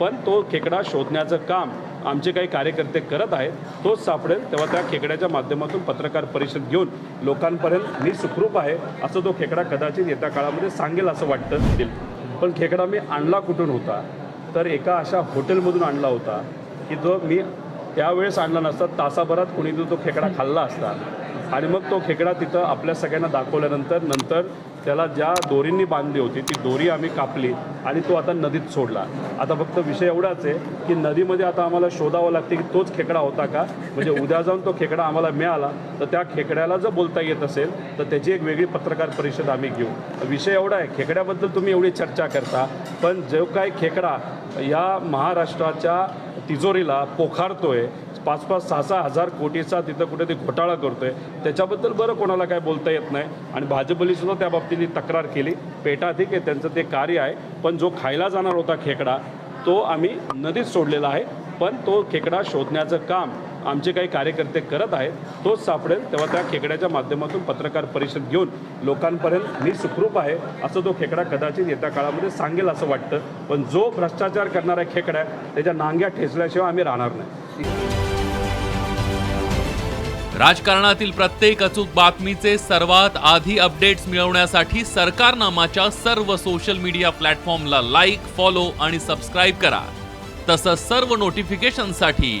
पण तो खेकडा शोधण्याचं काम आमचे काही कार्यकर्ते करत आहेत तोच सापडेल तेव्हा त्या खेकड्याच्या माध्यमातून पत्रकार परिषद घेऊन लोकांपर्यंत मी सुखरूप आहे असं तो खेकडा कदाचित येत्या काळामध्ये सांगेल असं वाटतं दिल. पण खेकडा मी आणला कुठून होता? तर एका अशा हॉटेलमधून आणला होता की जो मी त्यावेळेस आणला नसता. तासाभरात कुणीतरी तो खेकडा खाल्ला असता. आणि मग तो खेकडा तिथं आपल्या सगळ्यांना दाखवल्यानंतर नंतर त्याला ज्या दोरींनी बांधली होती ती दोरी आम्ही कापली आणि तो आता नदीत सोडला. आता फक्त विषय एवढाच आहे की नदीमध्ये आता आम्हाला शोधावं लागते की तोच खेकडा होता का? म्हणजे उद्या जाऊन तो खेकडा आम्हाला मिळाला तर त्या खेकड्याला जर बोलता येत असेल तर त्याची एक वेगळी पत्रकार परिषद आम्ही घेऊ. विषय एवढा आहे. खेकड्याबद्दल तुम्ही एवढी चर्चा करता पण जो काय खेकडा या महाराष्ट्राच्या तिजोरीला पोखारतोय. पाच पाच सहा सहा हजार कोटीचा तिथं कुठे ते घोटाळा करतोय. त्याच्याबद्दल बरं कोणाला काय बोलता येत नाही. आणि भाजपली सुद्धा त्या बाबतीत तक्रार केली. पेटा ठीक आहे त्यांचं ते कार्य आहे. पण जो खायला जाणार होता खेकडा तो आम्ही नदीत सोडलेला आहे. पण तो खेकडा शोधण्याचं काम आमचे काही कार्यकर्ते करत आहेत तोच सापडेल तेव्हा त्या खेकड्याच्या माध्यमातून पत्रकार परिषद घेऊन लोकांपर्यंत मी सुखरूप आहे असं तो खेकडा कदाचित येत्या काळामध्ये सांगेल असं वाटतं. पण जो भ्रष्टाचार करणारा खेकडा आहे त्याच्या नांग्या ठेचल्याशिवाय आम्ही राहणार नाही. राजकारणातील प्रत्येक अचूक बातमीचे सर्वात आधी अपडेट्स मिळवण्यासाठी सरकारनामाच्या सर्व सोशल मीडिया प्लॅटफॉर्मला लाईक फॉलो आणि सबस्क्राईब करा. तसंच सर्व नोटिफिकेशनसाठी